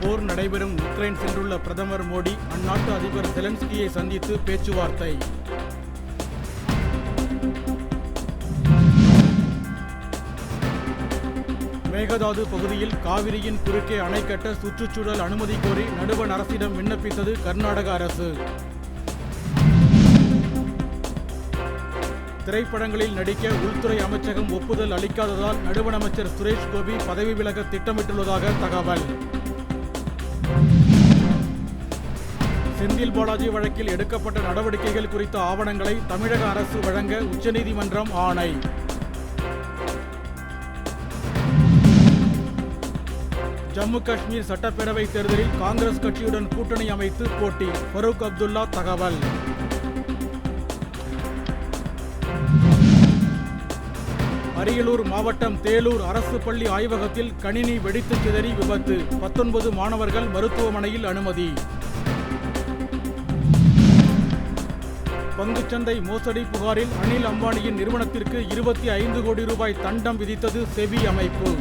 போர் நடைபெறும் உக்ரைன் சென்றுள்ள பிரதமர் மோடி அந்நாட்டு அதிபர் செலன்ஸ்கியை சந்தித்து பேச்சுவார்த்தை. மேகதாது பகுதியில் காவிரியின் குறுக்கே அணை கட்ட சுற்றுச்சூழல் அனுமதி கோரி நடுவண் அரசிடம் விண்ணப்பித்தது கர்நாடக அரசு. திரைப்படங்களில் நடிக்க உள்துறை அமைச்சகம் ஒப்புதல் அளிக்காததால் நடுவண் அமைச்சர் சுரேஷ் கோபி பதவி விலக திட்டமிட்டுள்ளதாக தகவல். செந்தில் பாலாஜி வழக்கில் எடுக்கப்பட்ட நடவடிக்கைகள் குறித்த ஆவணங்களை தமிழக அரசு வழங்க உச்சநீதிமன்றம் ஆணை. ஜம்மு காஷ்மீர் சட்டப்பேரவை தேர்தலில் காங்கிரஸ் கட்சியுடன் கூட்டணி அமைத்து போட்டி. ஃபரூக் அப்துல்லா தகவல். அரியலூர் மாவட்டம் தேலூர் அரசு பள்ளி ஆய்வகத்தில் கணினி வெடித்து சிதறி விபத்து. பத்தொன்பது மாணவர்கள் மருத்துவமனையில் அனுமதி. பங்குச்சந்தை மோசடி புகாரில் அனில் அம்பானியின் நிறுவனத்திற்கு இருபத்தி ஐந்து கோடி ரூபாய் தண்டம் விதித்தது செபி அமைப்பு.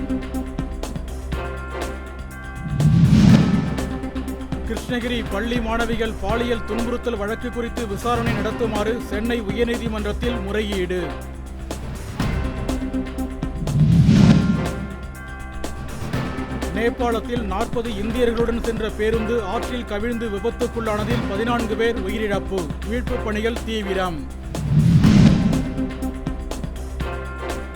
கிருஷ்ணகிரி பள்ளி மாணவிகள் பாலியல் துன்புறுத்தல் வழக்கு குறித்து விசாரணை நடத்துமாறு சென்னை உயர்நீதிமன்றத்தில் முறையீடு. நேபாளத்தில் நாற்பது இந்தியர்களுடன் சென்ற பேருந்து ஆற்றில் கவிழ்ந்து விபத்துக்குள்ளானதில் பதினான்கு பேர் உயிரிழப்பு. மீட்புப் பணிகள் தீவிரம்.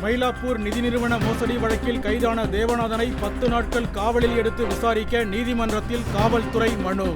மயிலாப்பூர் நிதி நிறுவன மோசடி வழக்கில் கைதான தேவநாதனை பத்து நாட்கள் காவலில் எடுத்து விசாரிக்க நீதிமன்றத்தில் காவல்துறை மனு.